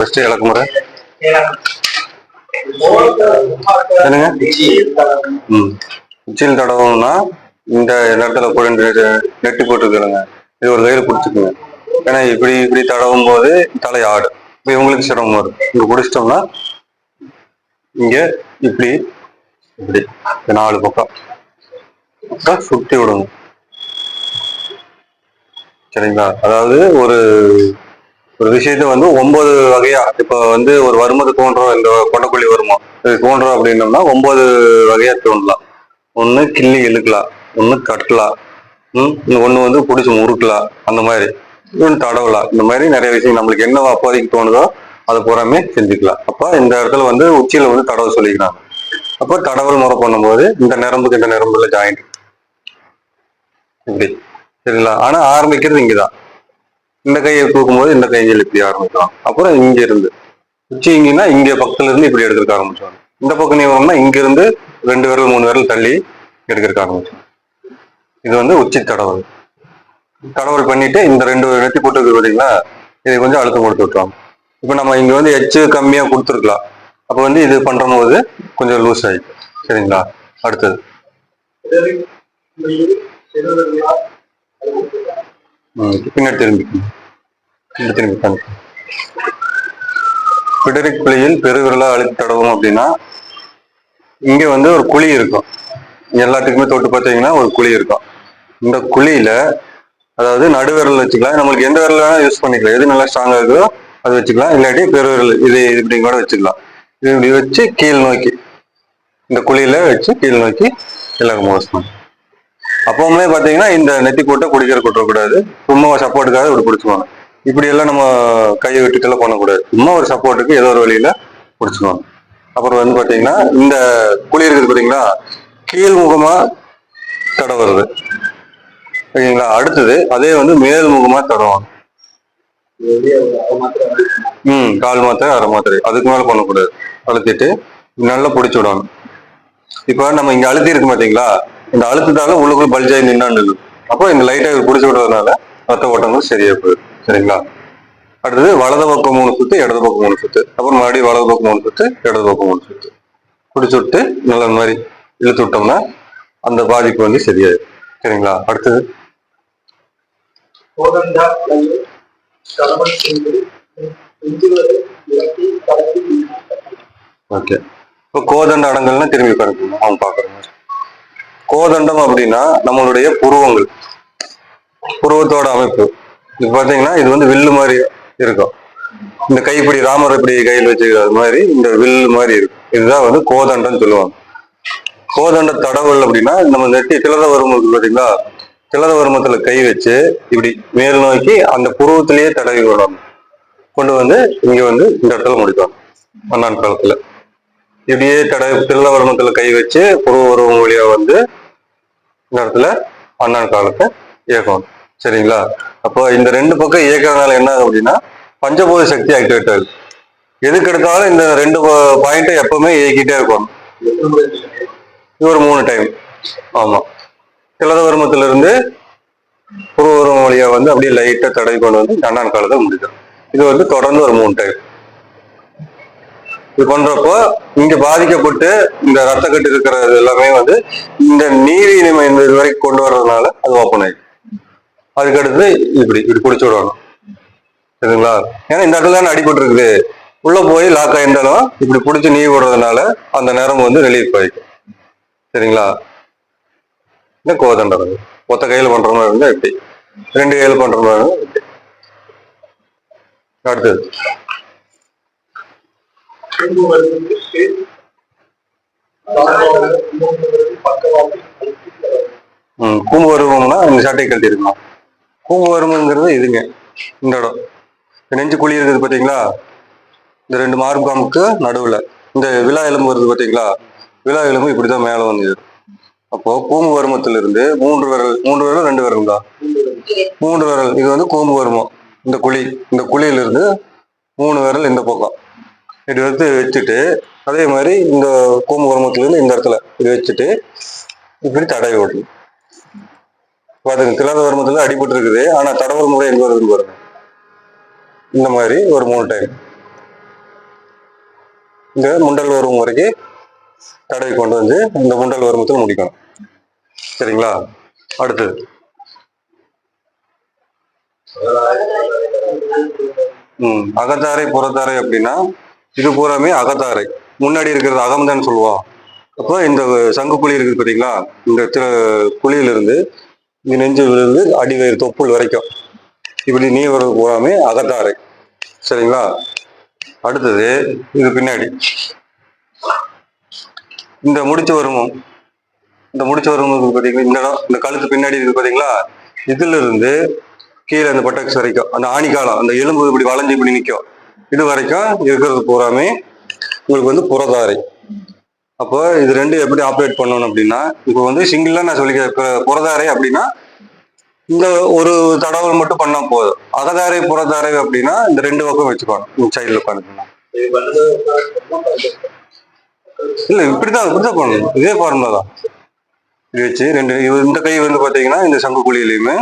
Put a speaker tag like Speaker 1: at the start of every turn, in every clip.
Speaker 1: First இலக்குமுறை என்னங்க? ம். உச்சியில் தடவணும்னா இந்த இடத்துல கூட நெட்டி போட்டுருக்குறேங்க இது ஒரு கையில் பிடிச்சிக்கோங்க. ஏன்னா இப்படி இப்படி தடவும் போது தலை ஆடும் இப்போ இவங்களுக்கு சிரமம் வரும். இங்க பிடிச்சிட்டோம்னா இங்க இப்படி இப்படி. நாலு பக்கம். அப்புறம் சுத்தி விடுங்க. சரிங்களா? அதாவது ஒரு ஒரு விஷயத்த வந்து ஒன்பது வகையா இப்ப வந்து ஒரு வருமது தோன்றோம் இந்த கொட்டக்குழி வருமம் இது தோன்றோம் அப்படின்னோம்னா ஒன்பது வகையா தோன்றலாம். ஒண்ணு கிள்ளி இழுக்கலாம் ஒண்ணு கட்டலாம் ம் ஒண்ணு வந்து பிடிச்சி முறுக்கலாம் அந்த மாதிரி. இன்னொன்று தடவலாம். இந்த மாதிரி நிறைய விஷயம் நம்மளுக்கு என்ன அப்போதைக்கு தோணுதோ அதை பூராமே செஞ்சுக்கலாம் அப்ப இந்த இடத்துல வந்து உச்சியில வந்து தடவை சொல்லிக்கிறாங்க. அப்போ தடவல் முறை பண்ணும்போது இந்த நரம்புக்கு இந்த நரம்புல ஜாயிண்ட் இப்படி. சரிங்களா? ஆனா ஆரம்பிக்கிறது இங்கதான். இந்த கையை தூக்கும்போது இந்த கையில் இப்படி ஆரம்பிக்கலாம் அப்புறம் இங்க இருந்து. உச்சி இங்கன்னா இங்க பக்கத்துல இருந்து இப்படி எடுக்கிறக்க ஆரம்பிச்சோம் இந்த பக்கம் நீவம்னா இங்க இருந்து ரெண்டு விரல் மூணு விரல் தள்ளி எடுக்கிறக்க ஆரம்பிச்சோம் இது வந்து உச்சி தடவல். தடவல் பண்ணிட்டு இந்த ரெண்டு நெத்தி போட்டு இருக்கு பார்த்தீங்களா இதை கொஞ்சம் அழுத்தம் கொடுத்து விட்டுருவாங்க. இப்போ நம்ம இங்க வந்து எச்சு கம்மியா கொடுத்துருக்கலாம். அப்போ வந்து இது பண்ற போது கொஞ்சம் லூஸ் ஆயிடுச்சு. சரிங்களா? அடுத்தது. பின்னாடி திரும்பி பின்னாடி திரும்பி உட்காந்து பிடரிக் குழியில் பெருவிரலா அழுத்தி தடவும் அப்படின்னா இங்க வந்து ஒரு குழி இருக்கும். எல்லாத்துக்குமே தொட்டு பார்த்தீங்கன்னா ஒரு குழி இருக்கும். இந்த குழியில அதாவது நடுவிரல் வச்சுக்கலாம். நம்மளுக்கு எந்த விரல் வேணாலும் யூஸ் பண்ணிக்கலாம். எது நல்லா ஸ்ட்ராங்கா இருக்கோ அது வச்சுக்கலாம். இல்லாட்டி பெருவிரல் இது இப்படி கூட வச்சுக்கலாம். இது இப்படி வச்சு கீழ் நோக்கி இந்த குழியில வச்சு கீழ் நோக்கி எல்லாருக்கும் மோசம் அப்பவுமே பாத்தீங்கன்னா இந்த நெத்தி போட்டு குடிக்கிற கொட்டக்கூடாது சும்மா ஒரு சப்போர்ட்டுக்காக இப்படி பிடிச்சுக்கணும் இப்படி எல்லாம் நம்ம கையை விட்டுக்கெல்லாம் பண்ணக்கூடாது சும்மா ஒரு சப்போர்ட்டுக்கு ஏதோ ஒரு வழியில பிடிச்சுக்கணும் அப்புறம் வந்து பாத்தீங்கன்னா இந்த குழி இருக்குது பார்த்தீங்களா கீழ்முகமா தடவுறது ஓகேங்களா? அடுத்தது அதே வந்து மேல் முகமா தடவணும். ம் கால் மாத்திரை அரை மாத்திரை. அதுக்கு மேல பண்ணக்கூடாது. அழுத்திட்டு நல்லா பிடிச்சி விடணும். இப்போ நம்ம இங்க அழுத்தி இருக்கு பார்த்தீங்களா இந்த அழுத்தத்தால உள்ளுக்குள் பல்ஜாய் நின்னாண்டு அப்போ இந்த லைட்டை பிடிச்சி விடுறதுனால ரத்த ஓட்டங்கள் சரியா போயிடும். சரிங்களா? அடுத்தது வலது பக்கம் மூணு சுத்து இடது பக்கம் மூணு சுத்து. அப்புறம் மறுபடியும் வலது பக்கம் மூணு சுத்து இடது பக்கம் மூணு சுத்து. பிடிச்சி விட்டு நல்ல மாதிரி இழுத்து விட்டோம்னா அந்த பாதிப்பு வந்து சரியாயிடும் சரிங்களா? அடுத்தது. ஓகே. இப்போ கோதண்ட அடங்கல்னா திரும்பி பாருங்க. அவங்க பாக்குறாங்க கோதண்டம் அப்படின்னா நம்மளுடைய புருவங்கள். புருவத்தோட அமைப்பு. இது பாத்தீங்கன்னா இது வந்து வில்லு மாதிரி இருக்கும். இந்த கைப்பிடி ராமர் இப்படி கையில் வச்சுக்கிறது மாதிரி இந்த வில்லு மாதிரி இருக்கும். இதுதான் வந்து கோதண்டம்னு சொல்லுவாங்க. கோதண்ட தடவல் அப்படின்னா நம்ம நெட்டி திலத வருமம் பாத்தீங்களா? திலத வருமத்துல கை வச்சு இப்படி மேல் நோக்கி அந்த புருவத்திலேயே தடவி விடணும். கொண்டு வந்து இங்க வந்து இந்த இடத்துல முடிப்பாங்க மன்னான் காலத்துல. இப்படியே தடை திருளவர்மத்துல கை வச்சு புருவ உருவம் வழியா வந்து இந்த இடத்துல அண்ணான் காலத்தை இயக்கணும். சரிங்களா? அப்போ இந்த ரெண்டு பக்கம் இயக்கிறதுனால என்ன ஆகும் அப்படின்னா பஞ்சபூத சக்தி ஆக்டிவேட் ஆகுது. எதுக்கு எடுத்தாலும் இந்த ரெண்டு பாயிண்ட்டை எப்பவுமே இயக்கிட்டே இருக்கணும். இது ஒரு மூணு டைம் ஆமா. திலதவர்மத்துல இருந்து புருவரம் வழியா வந்து அப்படியே லைட்டா தடவி கொண்டு வந்து அண்ணான் காலத்தை முடிக்கிறோம் இது வந்து தொடர்ந்து ஒரு மூணு டைம் இது பண்றப்போ இங்க பாதிக்கப்பட்டு இந்த ரத்த கட்டு இருக்கிறது எல்லாமே வந்து இந்த நீர் இனிமை இந்த இது வரைக்கும் கொண்டு வர்றதுனால அது ஓப்பன் ஆயிடும் அதுக்கடுத்து இப்படி இப்படி பிடிச்சி விடணும். சரிங்களா? ஏன்னா இந்த இடத்துல தானே அடிபட்டு இருக்குது. உள்ள போய் லாக் ஆயிருந்தாலும் இப்படி பிடிச்சி நீர் விடுறதுனால அந்த நேரம் வந்து ரிலீஃப் ஆயிடும் சரிங்களா? என்ன கோதண்டது ஒத்த கையில் பண்ற மாதிரி இருந்தா இப்படி ரெண்டு கையில் பண்ற மாதிரி இருந்தா எப்படி? அடுத்தது.
Speaker 2: திரும்ப வருவதற்கு பக்கவாட்டு
Speaker 1: கூம்பு வருவம்னா இந்த சட்டை கழட்டி இருக்கணும் கூம்பு வருமங்கிறது இதுங்க இந்த இடம். நெஞ்சு குழி இருக்குது பார்த்தீங்களா? இந்த ரெண்டு மார்புக்காமுக்கு நடுவுல. இந்த விழா எலும்பு வருது பார்த்தீங்களா? விழா எலும்பு இப்படிதான் மேலே வந்து அப்போ கூம்பு வருமத்திலிருந்து மூன்று விரல் மூன்று விரல் ரெண்டு விரல் தான் மூன்று விரல் இது வந்து கூம்பு வருமம். இந்த குழி இந்த குழியிலிருந்து மூணு விரல் இந்த பக்கம். இது வந்து வச்சுட்டு அதே மாதிரி இந்த கூம்பு வருமத்துல இருந்து இந்த இடத்துல இது வச்சுட்டு இப்படி தடவி விடணும். பாருங்க திலாத வருமத்துல அடிபட்டு இருக்குது. ஆனா தடவல் முறை எங்க வருதுன்னு பாருங்க. இந்த மாதிரி ஒரு மூணு டைம் இந்த முண்டல் வரும் வரைக்கும் தடவை கொண்டு வந்து இந்த முண்டல் வருமத்தில் முடிக்கணும். சரிங்களா? அடுத்தது. ம் அகத்தாரை புறத்தாரை அப்படின்னா இது பூராமே அகத்தாரை. முன்னாடி இருக்கிறது அகம்தான் சொல்லுவோம் அப்போ இந்த சங்கு குழி இருக்குது பார்த்தீங்களா இந்த திரு குழியிலிருந்து இந்த நெஞ்சிலிருந்து அடிவயிறு தொப்புள் வரைக்கும். இப்படி நீ வர்றது பூராமே அகத்தாரை. சரிங்களா? அடுத்தது இது பின்னாடி. இந்த முடிச்சு வருமம் இந்த முடிச்சு வருமம் இருக்கு பார்த்தீங்களா இந்த இடம் இந்த கழுத்து பின்னாடி இருக்குது பார்த்தீங்களா இதுல இருந்து கீழே அந்த பட்டக்ஸ் வரைக்கும் அந்த ஆணிக்காலம் அந்த எலும்பு இப்படி வளைஞ்சு இப்படி நிற்கும் இது வரைக்கும் இருக்கிறது பூராமே உங்களுக்கு வந்து புறதாரை அப்போ இது ரெண்டு எப்படி ஆப்ரேட் பண்ணணும் அப்படின்னா இப்போ வந்து சிங்கிளாக நான் சொல்லி புறதாரை அப்படின்னா இந்த ஒரு தடவை மட்டும் பண்ணா போதும். அகதாரை புறதாரை அப்படின்னா இந்த ரெண்டு பக்கம் வச்சுக்கணும் சைடில் உட்காந்துக்கணும் இல்லை இப்படிதான் இப்படிதான் பண்ணணும். இதே ஃபார்முலா தான். இது வச்சு ரெண்டு இது- இந்த கை வந்து பார்த்தீங்கன்னா இந்த சங்கு குழியிலையுமே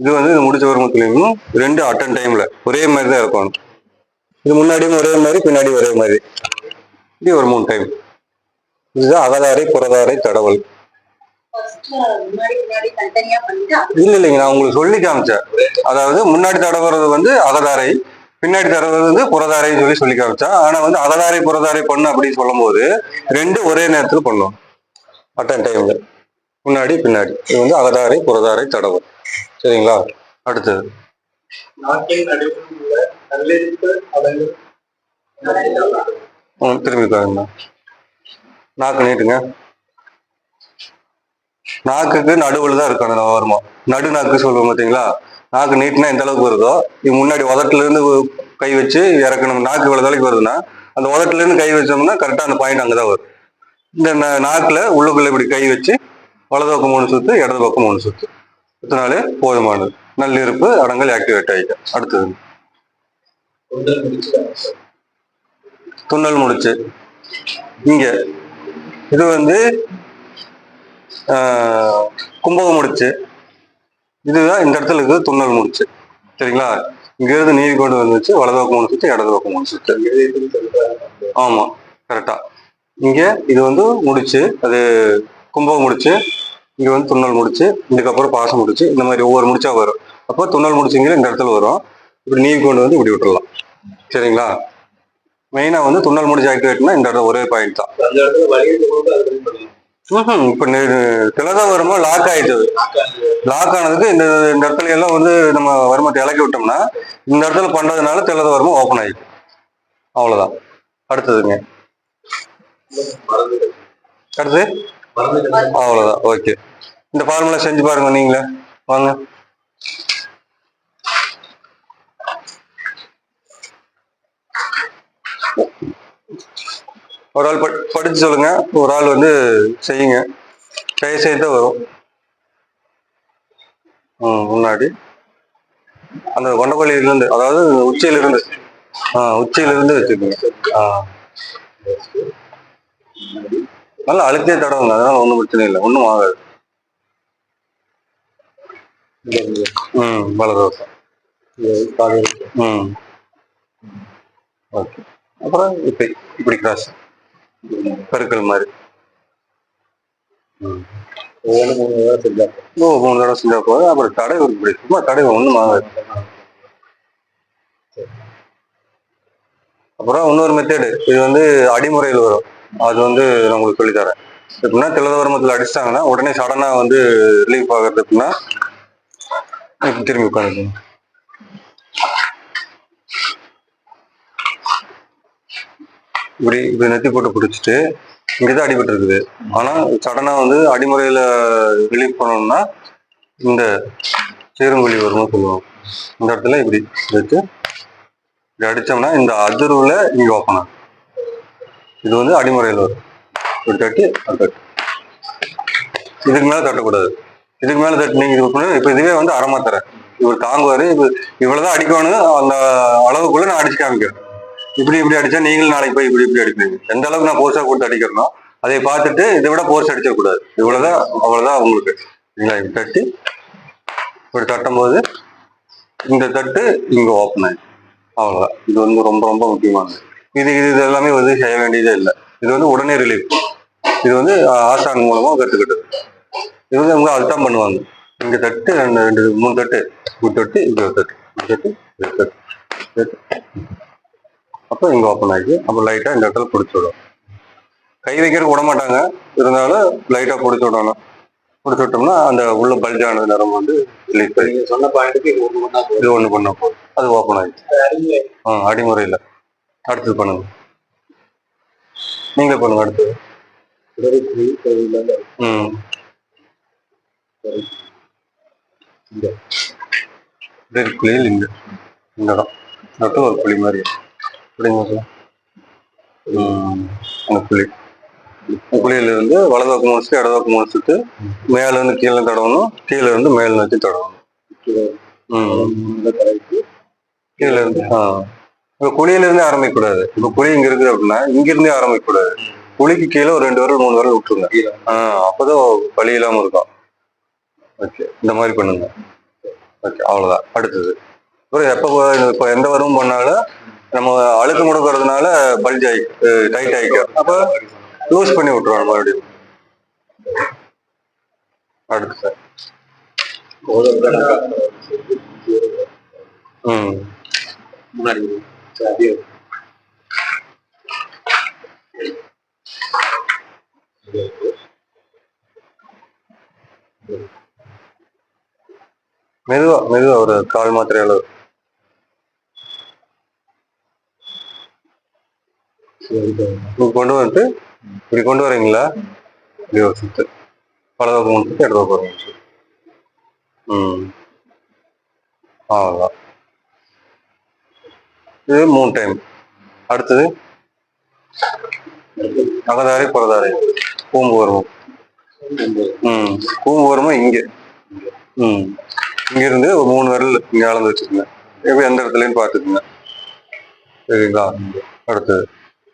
Speaker 1: இது வந்து இந்த முடிச்ச வருமத்துலையும் ரெண்டு அட்டன் டைம்ல ஒரே மாதிரி தான் இருக்கணும். இது முன்னாடியும் ஒரே மாதிரி பின்னாடி ஒரே மாதிரி. இப்படி ஒரு மூணு டைம் இதுதான் அகதாரை புறதாரை தடவல் இல்ல இல்லைங்க நான் உங்களுக்கு சொல்லி காமிச்சேன். அதாவது முன்னாடி தடவுறது வந்து அகதாரை பின்னாடி தடவுறது வந்து புறதாரைன்னு சொல்லி சொல்லி காமிச்சேன். ஆனா வந்து அகதாரை புறதாரை பண்ணு அப்படின்னு சொல்லும்போது ரெண்டு ஒரே நேரத்துல பண்ணும். அட்டன் டைம்ல முன்னாடி பின்னாடி. இது வந்து அகதாரை புறதாரை தடவல் சரிங்களா? அடுத்தது. ம், திரும்பி பாருங்க. நாக்கு நீட்டுங்க. நாக்குக்கு நடுவில் தான் இருக்கும் அந்த வருமா நடு நாக்கு சொல்லுவோம் பார்த்தீங்களா நாக்கு நீட்டினா எந்த அளவுக்கு வருதோ இது முன்னாடி உதட்டுல இருந்து கை வச்சு இறக்கணும். நாக்கு இவ்வளவு தொலைக்கு வருதுன்னா அந்த உதட்டுல இருந்து கை வச்சோம்னா கரெக்டா அந்த பாயிண்ட் அங்கதான் வரும். இந்த நாக்குல உள்ளுக்குள்ள இப்படி கை வச்சு வலது பக்கம் மூணு சுத்து இடது பக்கம் மூணு சுத்து. சுத்தினாலே போதுமானது. நல்லிருப்பு அடங்கல் ஆக்டிவேட் ஆகிட்டேன் அடுத்தது. துண்ணல் முடிச்சு இங்க. இது வந்து கும்பகம் முடிச்சு. இதுதான் இந்த இடத்துல இருக்குது துண்ணல் முடிச்சு. சரிங்களா? இங்க இருந்து நீதி கொண்டு வந்துச்சு வலது பக்கம் சுத்து இடது பக்கம் மூணு சுத்து ஆமா கரெக்டா இங்க இது வந்து முடிச்சு அது கும்பகம் முடிச்சு இங்க வந்து துண்ணல் முடிச்சு இதுக்கப்புறம் பாசம் முடிச்சு இந்த மாதிரி ஒவ்வொரு முடிச்சா வரும். அப்போ துண்ணல் முடிச்சுங்கிற இந்த இடத்துல வரும். இப்படி நீவி கொண்டு வந்து இப்படி விட்டுறலாம். சரிங்களா? மெயினா வந்து துண்ணல் முடிச்சு ஆக்டிவேட்னா இந்த இடத்துல ஒரே பாயிண்ட் தான். இப்ப திலதா வரும்போது லாக் ஆயிட்டது. லாக் ஆனதுக்கு இந்த இந்த இடத்துல எல்லாம் வந்து நம்ம வருமத்தை இலக்கி விட்டோம்னா இந்த இடத்துல பண்றதுனால திலத வருமம் ஓப்பன் ஆயிடுச்சு அவ்வளவுதான். அடுத்ததுங்க. அடுத்து?
Speaker 2: மறந்து
Speaker 1: அவ்வளவுதான். ஓகே இந்த ஃபார்முலா செஞ்சு பாருங்க நீங்களே. வாங்க. ஒரு ஆள் படி- படிச்சு சொல்லுங்க. ஒரு ஆள் வந்து செய்யுங்க. கை செய்து வரும். முன்னாடி. அந்த கொண்டப்பள்ளியில இருந்து அதாவது உச்சியிலிருந்து. ஆ உச்சியிலிருந்து வச்சுக்கோங்க ஆ. நல்லா அழுத்தே தடவுங்க. அதனால ஒன்றும் பிரச்சனை இல்லை. ஒன்றும் ஆகாது. ம் வலதோசம் ம் ஓகே. அப்புறம் இப்படி இப்படி கிராஸ் பெருக்கல் மாதிரி.
Speaker 2: மூணு தடவை செஞ்சா
Speaker 1: மூணு தடவை செஞ்சா போதும் அப்புறம் தடை இப்படி சும்மா தடை ஒன்றும் ஆகாது. அப்புறம் இன்னொரு மெத்தேடு இது வந்து அடிமுறையில் வரும். அது வந்து நான் உங்களுக்கு சொல்லித்தரேன். எப்படின்னா திலதவர்மத்தில் அடிச்சிட்டாங்கன்னா உடனே சடனாக வந்து ரிலீஃப் ஆகிறது எப்படின்னா திரும்பி உட்காந்துக்கணும். இப்படி இப்படி நெத்தி போட்டு பிடிச்சிட்டு இங்கதான் அடிபட்டு இருக்குது. ஆனா சடனா வந்து அடிமுறையில ரிலீஃப் பண்ணணும்னா இந்த சேருங்குழி வரும்னு சொல்லுவோம் இந்த இடத்துல இப்படி வச்சு இப்படி அடிச்சோம்னா இந்த அதிர்வுல இங்க ஓப்பன் ஆகும். இது வந்து அடிமுறையில் வரும். ஒரு தட்டு அது தட்டு. இதுக்கு மேல தட்டக்கூடாது. இதுக்கு மேல தட்டு நீங்க இது பண்ணு. இப்ப இதுவே வந்து அறமாத்தரை இவர் தாங்குவாரு. இப்ப இவ்வளவுதான் அடிக்கணும் அந்த அளவுக்குள்ள நான் அடிச்சு காமிக்கிறேன். இப்படி இப்படி அடிச்சா நீங்களும் நாளைக்கு போய் இப்படி இப்படி அடிப்பீங்க. எந்த அளவுக்கு நான் போர்ஸா கொடுத்து அடிக்கிறனோ அதை பார்த்துட்டு இதை விட போர்ஸ் அடிச்சிடக்கூடாது. இவ்வளவுதான் அவ்வளவுதான் உங்களுக்கு. நீங்களா இப்படி தட்டி இப்படி தட்டும் போது இந்த தட்டு இங்க ஓப்பன் ஆயிடும். அவ்வளவுதான். இது வந்து ரொம்ப ரொம்ப முக்கியமானது. இது இது இது எல்லாமே வந்து செய்ய வேண்டியதே இல்லை. இது வந்து உடனே ரிலீஃப் இது வந்து ஆசான் மூலமா கத்துக்கிட்டது. இது வந்து அவங்க அதுதான் பண்ணுவாங்க. இங்க தட்டு ரெண்டு ரெண்டு மூணு தட்டு. இப்படி தட்டு இப்படி ஒரு தட்டு. தட்டு ஒரு தட்டு தட்டு. அப்போ இங்க ஓப்பன் ஆகி அப்போ லைட்டா இந்த இடத்துல பிடிச்சி விடும் கை வைக்கிறதுக்கு விட மாட்டாங்க. இருந்தாலும் லைட்டா பிடிச்சி விடணும். பிடிச்சி விட்டோம்னா அந்த உள்ள பல்ஜான நரம்பு வந்து ரிலீஃப் ஆகி
Speaker 2: சொன்ன பாயிண்ட்டுக்கு இது ஒண்ணு பண்ணா போதும்.
Speaker 1: இது ஒண்ணு பண்ணா போதும். அது ஓப்பன் ஆகி
Speaker 2: அறிவுரை.
Speaker 1: ஆ அடிமுறையில். அடுத்தது பண்ணுங்க. நீங்களே பண்ணுங்க அடுத்தது. ம்.
Speaker 2: இந்த
Speaker 1: குழியில் இங்க இந்த இடம். நட்டு ஒரு குழி மாதிரி அப்படிங்க சார். அந்த குழியில இருந்து வலது பக்கம் முடிச்சுட்டு இடது பக்கம் முடிச்சுட்டு மேல இருந்து கீழே தடவணும். கீழே இருந்து மேல் நோக்கி தடவணும். கீழே இருந்து ஆ. இப்போ குழியில இருந்து ஆரம்பிக்க கூடாது இப்போ குழி இங்க இருக்குது அப்படின்னா இங்க இருந்தே ஆரம்பிக்க கூடாது குழிக்கு கீழே ஒரு ரெண்டு விரல் மூணு விரல் விட்டுருங்க. ஆ அப்பதான் வலி இல்லாம இருக்கும். ஓகே இந்த மாதிரி பண்ணுங்க. ஓகே அவ்வளவுதான். அடுத்தது. அப்புறம் எப்போ இப்போ எந்த வரவும் பண்ணாலும் நம்ம அழுக்கு முடக்கிறதுனால பல்ஜ் ஆகி டைட் ஆகிக்கும் அப்போ லூஸ் பண்ணி விட்டுருவாங்க மறுபடியும். அடுத்து சார் ம்.
Speaker 2: முன்னாடி
Speaker 1: மெதுவா மெதுவா ஒரு கால் மாத்திரை அளவு
Speaker 2: சரி, சரி.
Speaker 1: இப்படி கொண்டு வந்துட்டு இப்படி கொண்டு வரீங்களா? இப்படி ஒரு சுத்து. வலது பக்கம் மூணு இடது பக்கம் ஒரு ம். அவ்வளோதான் இது மூணு டைம் அடுத்தது அகதாரி புறதாரி பூம்பு வருமம் ம். பூம்பு வருமம் இங்கே. ம். இங்க இருந்து ஒரு மூணு விரல் இங்க அளந்து வச்சுக்கோங்க. எப்படி எந்த இடத்துலையும் பார்த்துக்குங்க. சரிங்களா? அடுத்தது.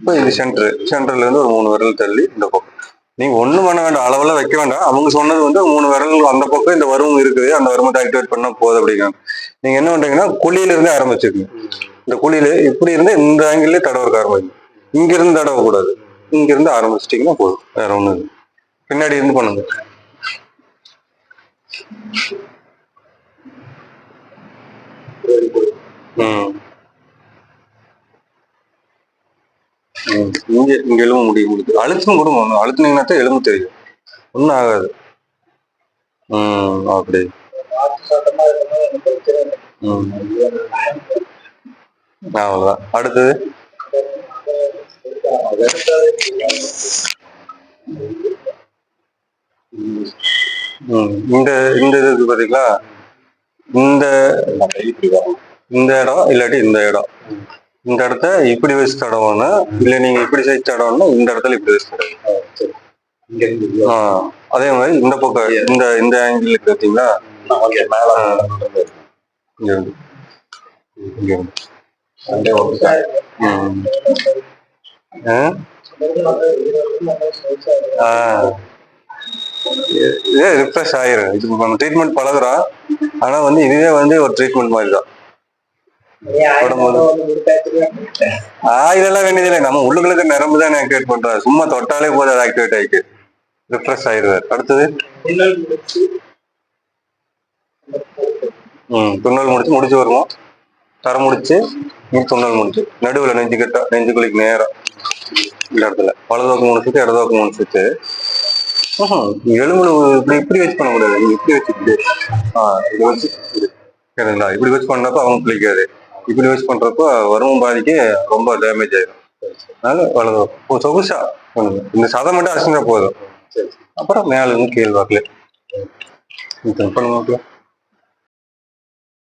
Speaker 1: இப்போ இது சென்டர் சென்டர்ல இருந்து ஒரு மூணு விரல் தள்ளி இந்த பக்கம். நீங்க ஒண்ணும் பண்ண வேண்டாம் அளவெல்லாம் வைக்க வேண்டாம். அவங்க சொன்னது வந்து மூணு விரல் அந்த பக்கம் இந்த வருவம் இருக்குது அந்த வருமத்தை ஆக்டிவேட் பண்ணா போதும் அப்படிங்கிறாங்க. நீங்க என்ன பண்றீங்கன்னா குழியில இருந்தே ஆரம்பிச்சுக்கோங்க இந்த குழியில இப்படி இருந்து இந்த ஆங்கிள்லயே தடவறக்க ஆரம்பிக்கும். இங்க இருந்து தடவ கூடாது. இங்க இருந்து ஆரம்பிச்சிட்டீங்கன்னா போதும். வேற ஒண்ணு பின்னாடி இருந்து பண்ணுங்க. ம். ம். இங்கே இங்க எலும்பு முடியும் முடியுது அழுத்தம் கூட ஒன்று அழுத்தினீங்கன்னா தான் எலும்பு தெரியும். ஒன்றும் ஆகாது. ம் அப்படி. ம். அவ்வளோதான் அடுத்தது? இந்த இந்த இது இருக்கு பாத்தீங்களா? இந்த இந்த இடம் இல்லாட்டி இந்த இடம். இந்த இடத்த இப்படி வச்சு தடவணும் இல்லை நீங்க இப்படி வச்சு தடவணும்னா இந்த இடத்துல இப்படி வச்சு தடவணும் அதே மாதிரி இந்த பக்கம் இந்த இந்த ஆங்கிள் இருக்கு பார்த்தீங்களா. இதே ரிஃப்ரெஷ் ஆயிரும். இது நம்ம ட்ரீட்மெண்ட் பழகுறோம் ஆனா வந்து இதுவே வந்து ஒரு ட்ரீட்மெண்ட் மாதிரி தான் ஆ இதெல்லாம் வேண்டியதில்லை நம்ம உள்ளுக்குள்ள நரம்பு தான் ஆக்டிவேட் பண்றோம். சும்மா தொட்டாலே போதும் அது ஆக்டிவேட் ஆயிக்கு ரிஃப்ரெஷ் ஆயிருவார் அடுத்தது? ம் துண்ணல் முடிச்சு முடிச்சு வருவோம். தர முடிச்சு துண்ணல் முடிச்சு. நடுவுல நெஞ்சு கட்ட நெஞ்சு குழிக்கு நேரம். இந்த இடத்துல. வலதோக்கு சுத்து இடதோக்கு ம்ஹும். எலும்புல இப்படி இப்படி வச்சு பண்ண முடியாது. இப்படி வச்சு ஆ இப்படி வச்சு. சரிங்களா? இப்படி வச்சு பண்றப்ப அவங்க பிடிக்காது இப்படி வச்சு பண்றப்ப வருமம் பாதிக்கு ரொம்ப டேமேஜ் ஆயிடும் அதனால பக்கம். சொகுசா. இந்த சதை மட்டும் அசிங்க போதும்.
Speaker 2: சரி
Speaker 1: அப்புறம் மேல இருந்து கீழ் வாக்குல. பண்ணுங்க